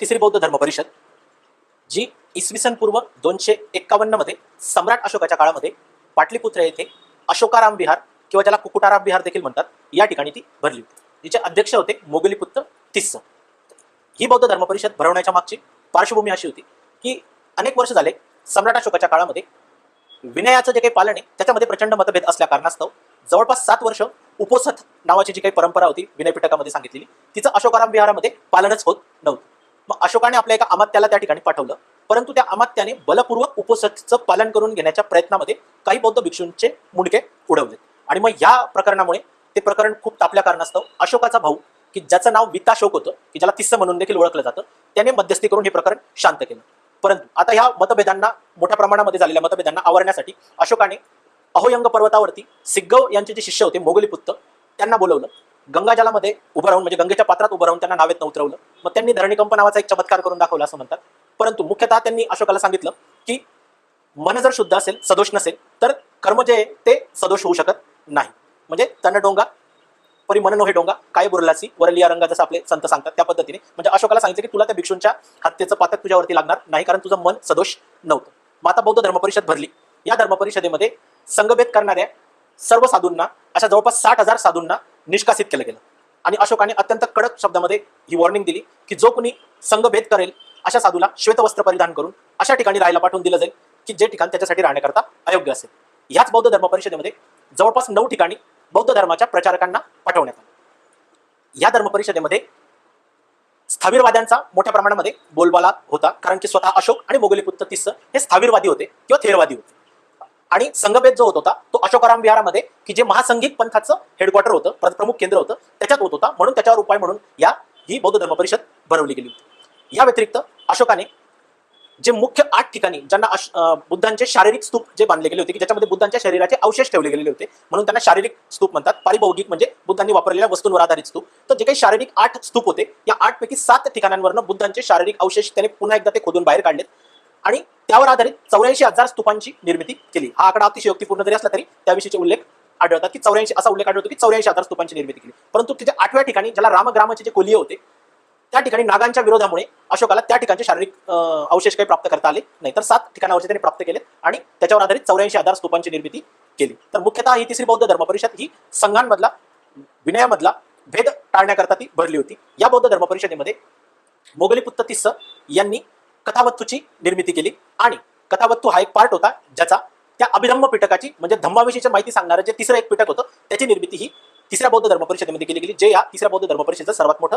तिसरी बौद्ध धर्म परिषद जी इसवी सन पूर्व दोनशे एक्कावन्नमध्ये सम्राट अशोकाच्या काळामध्ये पाटलीपुत्र येथे अशोकाराम विहार किंवा ज्याला कुकुटाराम विहार देखील म्हणतात या ठिकाणी ती भरली होती. तिचे अध्यक्ष होते मोगलीपुत्र तिस्स. ही बौद्ध धर्म परिषद भरवण्याच्या मागची पार्श्वभूमी अशी होती की अनेक वर्ष झाले सम्राट अशोकाच्या काळामध्ये विनयाचं जे काही पालन आहे त्याच्यामध्ये प्रचंड मतभेद असल्या कारणास्तव जवळपास सात वर्ष उपोसत नावाची जी काही परंपरा होती विनयपिटकामध्ये सांगितलेली तिचं अशोकाराम विहारामध्ये पालनच होत नव्हतं. अशोकाने आपल्या एका अमात्याला त्या ठिकाणी पाठवलं. परंतु त्या अमात्याने बलपूर्वक उपोसथचं पालन करून घेण्याच्या प्रयत्नामध्ये काही बौद्ध भिक्षूंचे मुंडके उडवले आणि मग या प्रकरणामुळे ते प्रकरण खूप तापल्या कारणास्तव अशोकाचा भाऊ की ज्याचं नाव विताशोक होतं की ज्याला तिस्स म्हणून देखील ओळखलं जातं त्याने मध्यस्थी करून हे प्रकरण शांत केलं. परंतु आता ह्या मतभेदांना मोठ्या प्रमाणामध्ये झालेल्या मतभेदांना आवरण्यासाठी अशोकाने अहोयंग पर्वतावरती सिग्गव यांचे जे शिष्य होते मोगलीपुत्त त्यांना बोलवलं. गंगाजलामध्ये उभं राहून म्हणजे गंगेच्या पात्रात उभं राहून त्यांना नावेत उतरवलं. मग त्यांनी धरणीकंप नावाचा एक चमत्कार करून दाखवला असं म्हणतात. परंतु मुख्यतः त्यांनी अशोकाला सांगितलं की मन जर शुद्ध असेल सदोष नसेल तर कर्म जे आहे ते सदोष होऊ शकत नाही. म्हणजे तन डोंगा परी मन हे डोंगा काय बुरलासी वरलिया रंगा जसं आपले संत सांगतात त्या पद्धतीने. म्हणजे अशोकाला सांगितलं की तुला त्या भिक्षूंच्या हत्येचं पातक तुझ्यावरती लागणार नाही कारण तुझं मन सदोष नव्हतं. माता बौद्ध धर्मपरिषद भरली. या धर्मपरिषदेमध्ये संघभेद करणाऱ्या सर्व साधूंना अशा जवळपास साठ हजार साधूंना निष्कासित केलं गेलं. आणि अशोकाने अत्यंत कडक शब्दामध्ये ही वॉर्निंग दिली की जो कुणी संघभेद करेल अशा साधूला श्वेतवस्त्र परिधान करून अशा ठिकाणी राहायला पाठवून दिलं जाईल की जे ठिकाण त्याच्यासाठी राहण्याकरता अयोग्य असेल. याच बौद्ध धर्म परिषदेमध्ये जवळपास नऊ ठिकाणी बौद्ध धर्माच्या प्रचारकांना पाठवण्यात आलं. या धर्म परिषदेमध्ये स्थावीरवाद्यांचा मोठ्या प्रमाणामध्ये बोलबाला होता कारण की स्वतः अशोक आणि मोगलीपुत्र तिस्स हे स्थावीरवादी होते किंवा थेरवादी होते. आणि संघभेद जो होत होता तो अशोकाराम विहारामध्ये की जे महासंघिक पंथाचं हेडक्वार्टर होतं प्रमुख केंद्र होतं त्याच्यात होत होता. म्हणून त्याच्यावर उपाय म्हणून या ही बौद्ध धर्म परिषद भरवली गेली होती. या व्यतिरिक्त अशोकाने जे मुख्य आठ ठिकाणी ज्यांना बुद्धांचे शारीरिक स्तूप जे बांधले गेले होते की ज्याच्यामध्ये बुद्धांच्या शरीराचे अवशेष ठेवले गेलेले होते म्हणून त्यांना शारीरिक स्तूप म्हणतात. पारिभौगिक म्हणजे बुद्धांनी वापरलेल्या वस्तूंवर आधारित स्तूप. तर जे काही शारीरिक आठ स्तूप होते या आठ पैकी सात ठिकाणांवरनं बुद्धांचे शारीरिक अवशेष त्याने पुन्हा एकदा ते खोदून बाहेर काढलेत. आणि त्यावर आधारित चौऱ्याऐंशी हजार स्तूपांची निर्मिती केली. हा आकडा अतिशयोक्तीपूर्ण जरी असला तरी त्याविषयीचे उल्लेख आढळतात की चौऱ्याऐंशी असा उल्लेख आढळतो की चौऱ्याऐंशी हजार स्तूपांची निर्मिती केली. परंतु तिच्या आठव्या ठिकाणी ज्याला रामग्रामाचे जे कोलिये होते त्या ठिकाणी नागांच्या विरोधामुळे अशोकाला त्या ठिकाणचे शारीरिक अवशेष काही प्राप्त करता आले नाही. तर सात ठिकाणावरचे त्यांनी प्राप्त केले आणि त्याच्यावर आधारित चौऱ्याऐंशी हजार स्तूपांची निर्मिती केली. तर मुख्यतः ही तिसरी बौद्ध धर्म परिषद ही संघांमधला विनयामधला भेद टाळण्याकरता ती भरली होती. या बौद्ध धर्म परिषदेमध्ये मोगली पुत्त तिस्स यांनी कथावत्तूची निर्मिती केली. आणि कथावत्तू हा एक पार्ट होता ज्याचा त्या अभिधम्म पिटकाची म्हणजे धम्माविषयीची माहिती सांगणारं जे तिसरं एक पिटक होतं त्याची निर्मिती ही तिसऱ्या बौद्ध धर्म परिषदेमध्ये केली गेली जे या तिसऱ्या बौद्ध धर्म परिषदेचं सर्वात मोठं